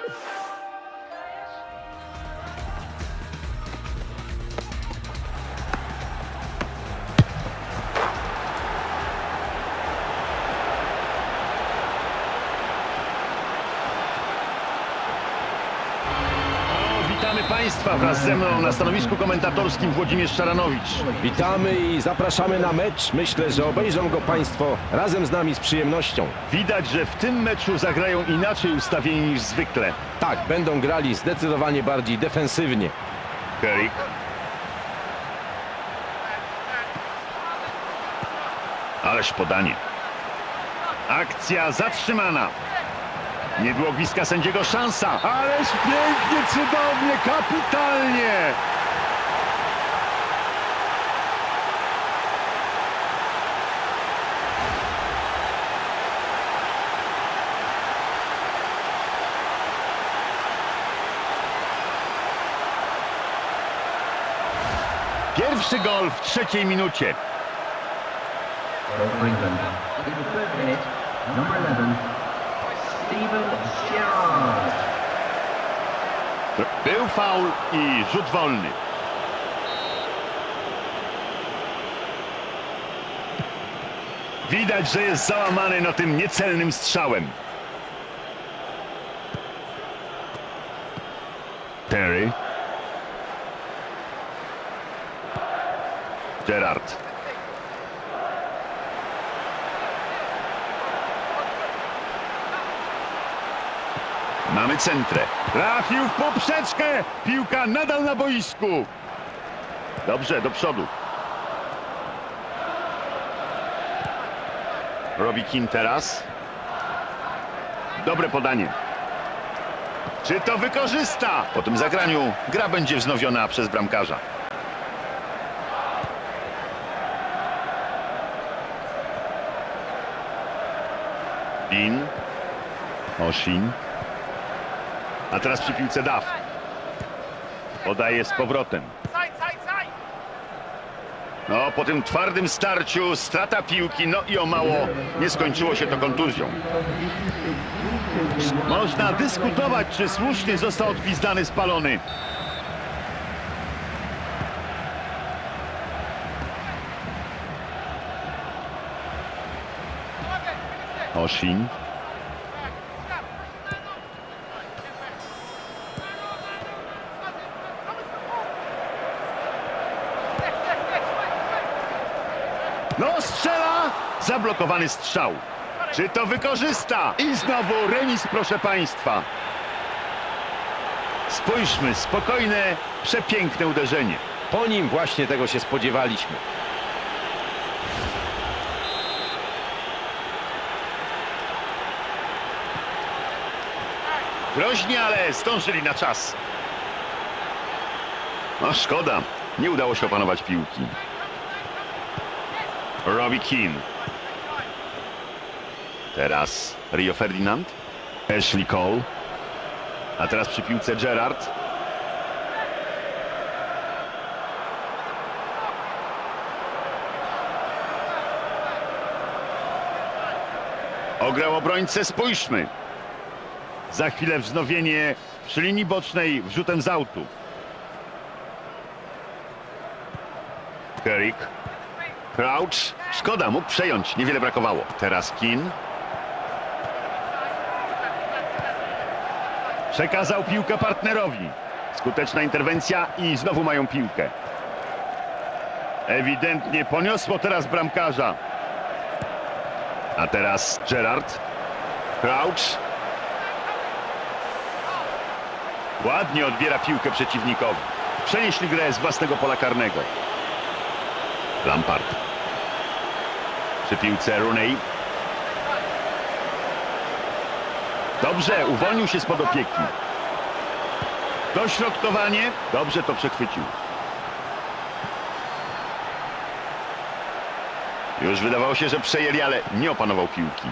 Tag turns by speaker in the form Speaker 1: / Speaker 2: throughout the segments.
Speaker 1: O, Państwa wraz ze mną na stanowisku komentatorskim Włodzimierz Szaranowicz.
Speaker 2: Witamy i zapraszamy na mecz. Myślę, że obejrzą go Państwo razem z nami z przyjemnością.
Speaker 1: Widać, że w tym meczu zagrają inaczej ustawieni niż zwykle.
Speaker 2: Tak, będą grali zdecydowanie bardziej defensywnie.
Speaker 1: Kerik. Ależ podanie. Akcja zatrzymana. Nie było bliska sędziego szansa. Ależ pięknie, cudownie, kapitalnie. Pierwszy gol w trzeciej minucie.
Speaker 3: England. In the third minute, number 11, Steven Gerrard.
Speaker 1: Był faul i rzut wolny. Widać, że jest załamany na tym niecelnym strzałem. Terry. Gerard. Mamy centrę. Trafił w poprzeczkę. Piłka nadal na boisku. Dobrze, do przodu. Robi Kim teraz. Dobre podanie. Czy to wykorzysta? Po tym zagraniu gra będzie wznowiona przez bramkarza. Bin. Oshin. A teraz przy piłce Daf. Podaje z powrotem. No, po tym twardym starciu strata piłki, no i o mało nie skończyło się to kontuzją. Można dyskutować, czy słusznie został odpizdany spalony. Oshin. No strzela! Zablokowany strzał. Czy to wykorzysta? I znowu remis, proszę Państwa. Spójrzmy, spokojne, przepiękne uderzenie.
Speaker 2: Po nim właśnie tego się spodziewaliśmy.
Speaker 1: Groźnie, ale zdążyli na czas. No szkoda, nie udało się opanować piłki. Robbie Keane. Teraz Rio Ferdinand. Ashley Cole. A teraz przy piłce Gerard. Ograł obrońcę, spójrzmy. Za chwilę wznowienie przy linii bocznej wrzutem z autu. Kerik. Crouch. Szkoda, mógł przejąć. Niewiele brakowało. Teraz Kin. Przekazał piłkę partnerowi. Skuteczna interwencja i znowu mają piłkę. Ewidentnie poniosło teraz bramkarza. A teraz Gerard. Crouch. Ładnie odbiera piłkę przeciwnikowi. Przenieśli grę z własnego pola karnego. Lampard. Przy piłce Rooney. Dobrze, uwolnił się spod opieki. Dośrodkowanie. Dobrze to przechwycił. Już wydawało się, że przejęli, ale nie opanował piłki.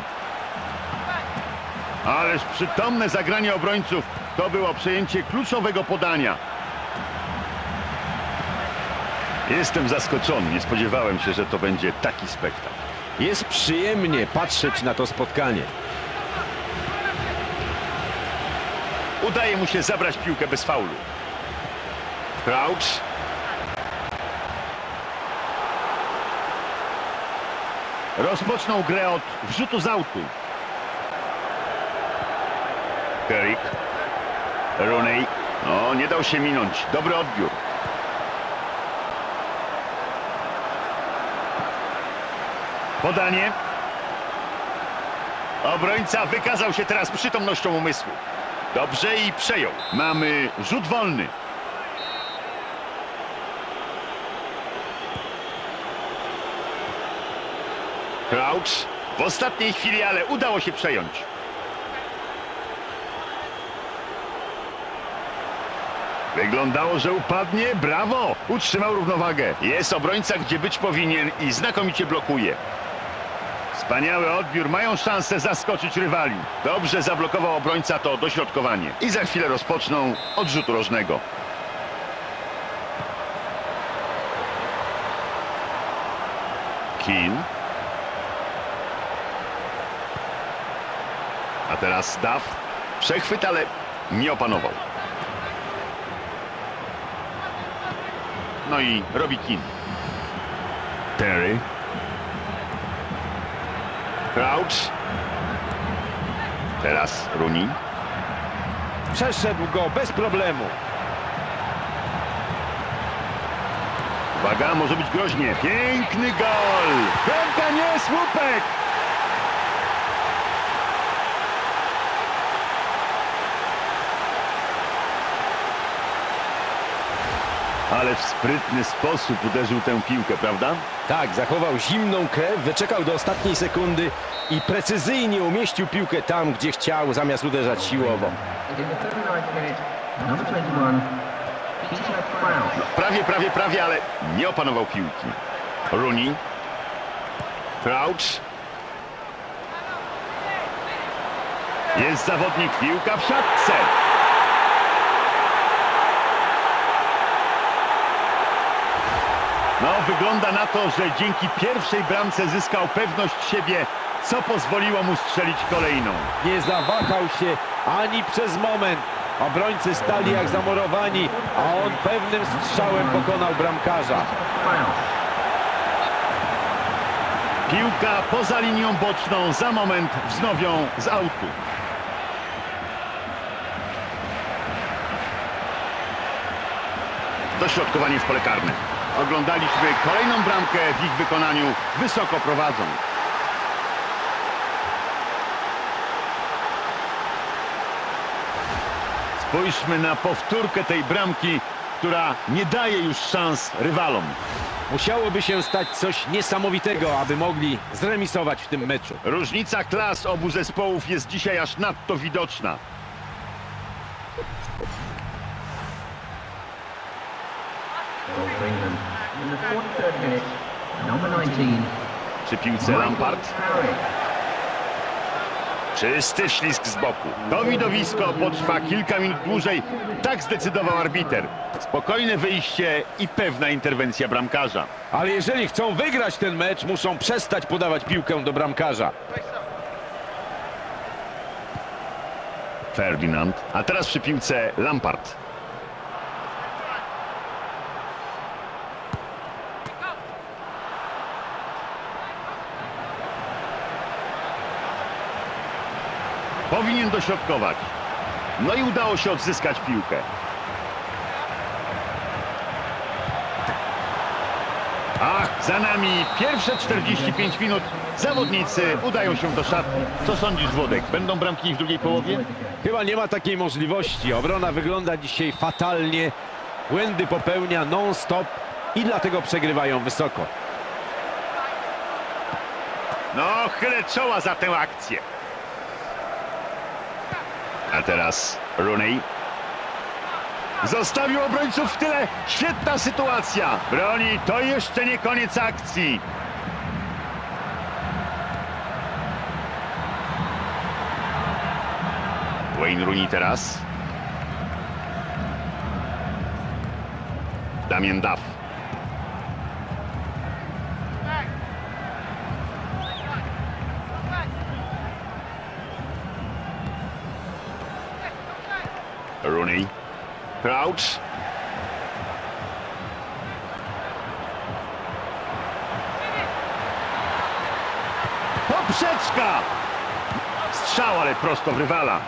Speaker 1: Ależ przytomne zagranie obrońców to było przejęcie kluczowego podania. Jestem zaskoczony. Nie spodziewałem się, że to będzie taki spektakl.
Speaker 2: Jest przyjemnie patrzeć na to spotkanie.
Speaker 1: Udaje mu się zabrać piłkę bez faulu. Crouch. Rozpoczną grę od wrzutu z autu. Kerik. Rooney. No, nie dał się minąć. Dobry odbiór. Podanie. Obrońca wykazał się teraz przytomnością umysłu. Dobrze i przejął. Mamy rzut wolny. Crouch. W ostatniej chwili, ale udało się przejąć. Wyglądało, że upadnie. Brawo! Utrzymał równowagę. Jest obrońca, gdzie być powinien i znakomicie blokuje. Wspaniały odbiór. Mają szansę zaskoczyć rywali. Dobrze zablokował obrońca to dośrodkowanie. I za chwilę rozpoczną od rzutu rożnego. Keane. A teraz Duff. Przechwyt, ale nie opanował. No i robi Keane. Terry. Crouch. Teraz Rooney.
Speaker 2: Przeszedł go bez problemu.
Speaker 1: Uwaga, może być groźnie. Piękny gol!
Speaker 2: Bramka nie, słupek!
Speaker 1: Ale w sprytny sposób uderzył tę piłkę, prawda?
Speaker 2: Tak, zachował zimną krew, wyczekał do ostatniej sekundy i precyzyjnie umieścił piłkę tam, gdzie chciał, zamiast uderzać siłowo.
Speaker 3: In the 39th minute, number 21, Peter Crouch.
Speaker 1: Prawie, prawie, prawie, ale nie opanował piłki. Rooney. Crouch. Jest zawodnik, piłka w siatce. No, wygląda na to, że dzięki pierwszej bramce zyskał pewność siebie, co pozwoliło mu strzelić kolejną.
Speaker 2: Nie zawahał się ani przez moment. Obrońcy stali jak zamurowani, a on pewnym strzałem pokonał bramkarza.
Speaker 1: Piłka poza linią boczną, za moment wznowią z autu. Dośrodkowanie w pole karne. Oglądaliśmy kolejną bramkę w ich wykonaniu. Wysoko prowadzą. Spójrzmy na powtórkę tej bramki, która nie daje już szans rywalom.
Speaker 2: Musiałoby się stać coś niesamowitego, aby mogli zremisować w tym meczu.
Speaker 1: Różnica klas obu zespołów jest dzisiaj aż nadto widoczna. Przy piłce Lampard. Czysty ślisk z boku. To widowisko potrwa kilka minut dłużej. Tak zdecydował arbiter. Spokojne wyjście i pewna interwencja bramkarza.
Speaker 2: Ale jeżeli chcą wygrać ten mecz, muszą przestać podawać piłkę do bramkarza.
Speaker 1: Ferdinand. A teraz przy piłce Lampard. Powinien dośrodkować. No i udało się odzyskać piłkę. Ach, za nami pierwsze 45 minut. Zawodnicy udają się do szatni. Co sądzisz, Włodek? Będą bramki w drugiej połowie?
Speaker 2: Chyba nie ma takiej możliwości. Obrona wygląda dzisiaj fatalnie. Błędy popełnia non-stop i dlatego przegrywają wysoko.
Speaker 1: No, chylę czoła za tę akcję. A teraz Rooney. Zostawił obrońców w tyle. Świetna sytuacja. Broni, to jeszcze nie koniec akcji. Wayne Rooney teraz. Damien Duff. Rooney. Crouch. Poprzeczka! Strzał, ale prosto w rywala.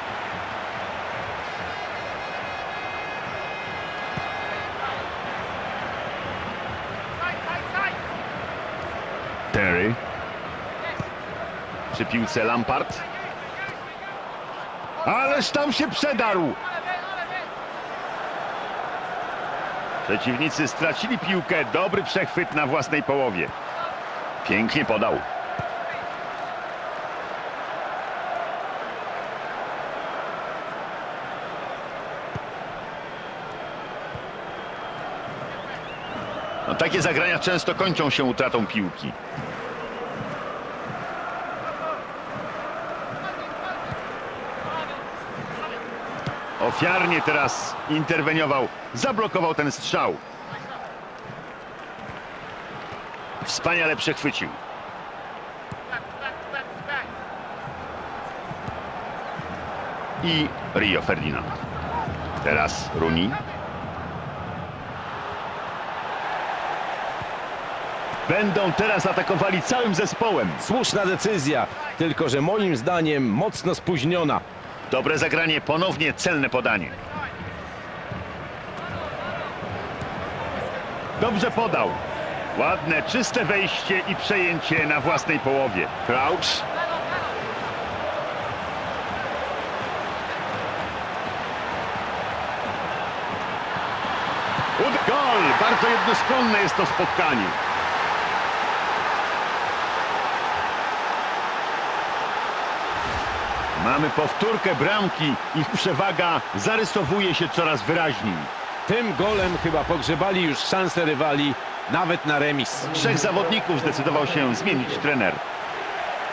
Speaker 1: Terry. Przy piłce Lampard. Ależ tam się przedarł! Przeciwnicy stracili piłkę. Dobry przechwyt na własnej połowie. Pięknie podał. No, takie zagrania często kończą się utratą piłki. Ofiarnie teraz interweniował, zablokował ten strzał. Wspaniale przechwycił. I Rio Ferdinand. Teraz Runi. Będą teraz atakowali całym zespołem.
Speaker 2: Słuszna decyzja, tylko że moim zdaniem mocno spóźniona.
Speaker 1: Dobre zagranie, ponownie celne podanie. Dobrze podał. Ładne, czyste wejście i przejęcie na własnej połowie. Crouch. Gol! Bardzo jednostronne jest to spotkanie. Mamy powtórkę bramki. Ich przewaga zarysowuje się coraz wyraźniej.
Speaker 2: Tym golem chyba pogrzebali już szanse rywali, nawet na remis.
Speaker 1: Trzech zawodników zdecydował się zmienić trener.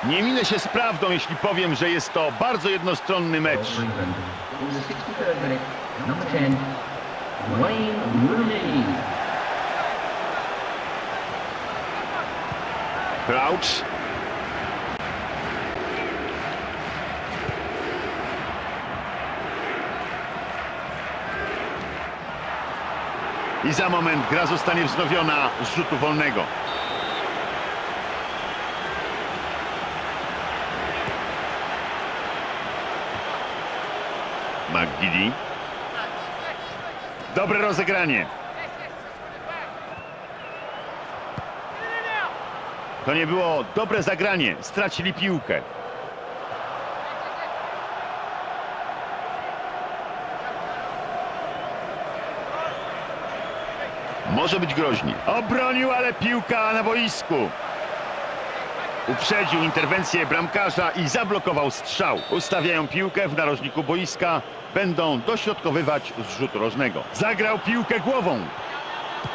Speaker 1: Nie minę się z prawdą, jeśli powiem, że jest to bardzo jednostronny mecz.
Speaker 3: For England. In the 63rd minute, number 10, Wayne Rooney.
Speaker 1: Crouch. I za moment gra zostanie wznowiona z rzutu wolnego. McGiddy. Dobre rozegranie. To nie było dobre zagranie. Stracili piłkę. Może być groźnie. Obronił, ale piłka na boisku. Uprzedził interwencję bramkarza i zablokował strzał. Ustawiają piłkę w narożniku boiska. Będą dośrodkowywać z rzutu rożnego. Zagrał piłkę głową.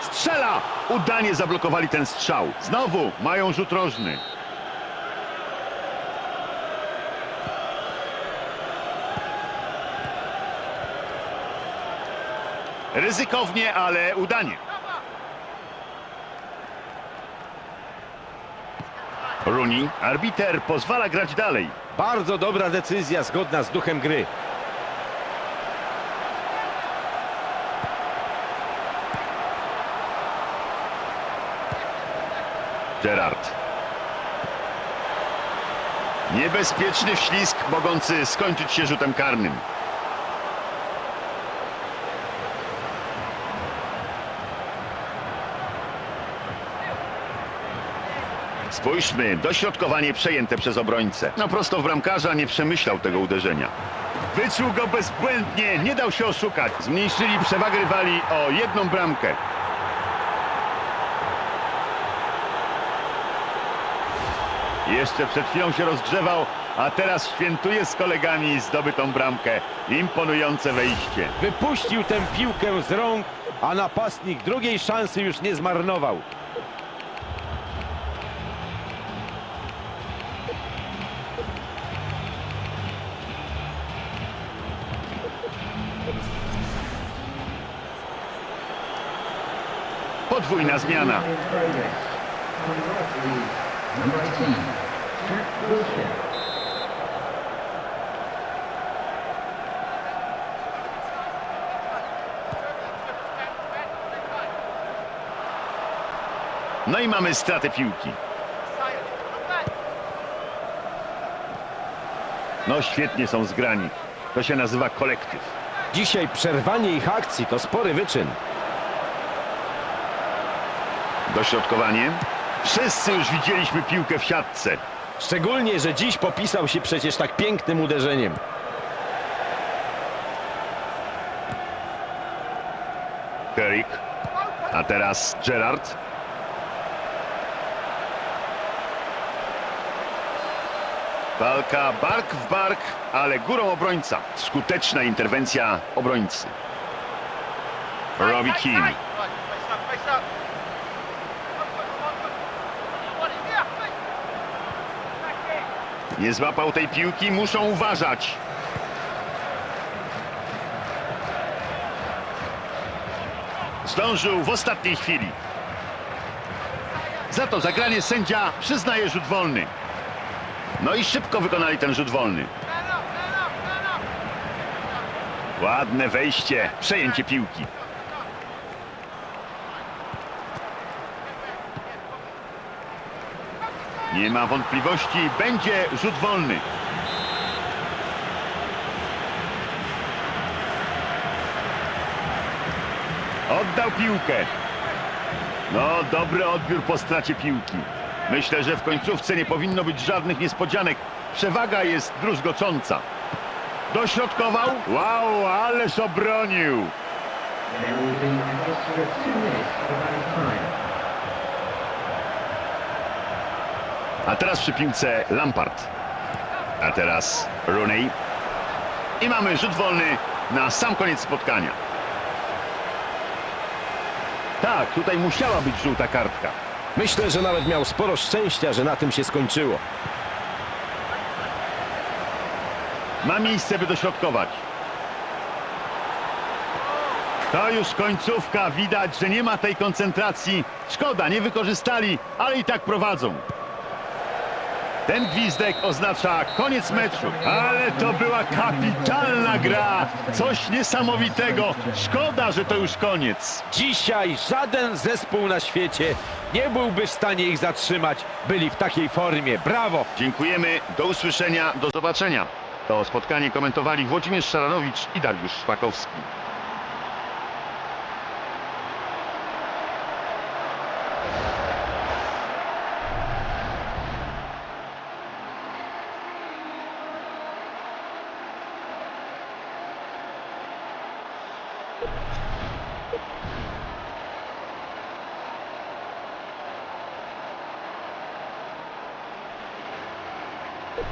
Speaker 1: Strzela! Udanie zablokowali ten strzał. Znowu mają rzut rożny. Ryzykownie, ale udanie. Arbiter pozwala grać dalej.
Speaker 2: Bardzo dobra decyzja, zgodna z duchem gry.
Speaker 1: Gerard. Niebezpieczny wślizg mogący skończyć się rzutem karnym. Spójrzmy, dośrodkowanie przejęte przez obrońcę. No prosto w bramkarza nie przemyślał tego uderzenia. Wyczuł go bezbłędnie, nie dał się oszukać. Zmniejszyli przewagę rywali o jedną bramkę. Jeszcze przed chwilą się rozgrzewał, a teraz świętuje z kolegami zdobytą bramkę. Imponujące wejście.
Speaker 2: Wypuścił tę piłkę z rąk, a napastnik drugiej szansy już nie zmarnował.
Speaker 1: podwójna zmiana. No i mamy stratę piłki. No świetnie są zgrani. To się nazywa kolektyw.
Speaker 2: Dzisiaj przerwanie ich akcji to spory wyczyn.
Speaker 1: Dośrodkowanie. Wszyscy już widzieliśmy piłkę w siatce.
Speaker 2: Szczególnie, że dziś popisał się przecież tak pięknym uderzeniem.
Speaker 1: Kerik. A teraz Gerard. Walka bark w bark, ale górą obrońca. Skuteczna interwencja obrońcy. Robbie Keane. Nie złapał tej piłki, muszą uważać. Zdążył w ostatniej chwili. Za to zagranie sędzia przyznaje rzut wolny. No i szybko wykonali ten rzut wolny. Ładne wejście, przejęcie piłki. Nie ma wątpliwości, będzie rzut wolny. Oddał piłkę. No, dobry odbiór po stracie piłki. Myślę, że w końcówce nie powinno być żadnych niespodzianek. Przewaga jest druzgocąca. Dośrodkował. Wow, ależ obronił. A teraz przy piłce Lampard. A teraz Rooney. I mamy rzut wolny na sam koniec spotkania. Tak, tutaj musiała być żółta kartka.
Speaker 2: Myślę, że nawet miał sporo szczęścia, że na tym się skończyło.
Speaker 1: Ma miejsce, by dośrodkować. To już końcówka. Widać, że nie ma tej koncentracji. Szkoda, nie wykorzystali, ale i tak prowadzą. Ten gwizdek oznacza koniec meczu. Ale to była kapitalna gra. Coś niesamowitego. Szkoda, że to już koniec.
Speaker 2: Dzisiaj żaden zespół na świecie nie byłby w stanie ich zatrzymać. Byli w takiej formie. Brawo!
Speaker 1: Dziękujemy. Do usłyszenia. Do zobaczenia. To spotkanie komentowali Włodzimierz Szaranowicz i Dariusz Szpakowski. you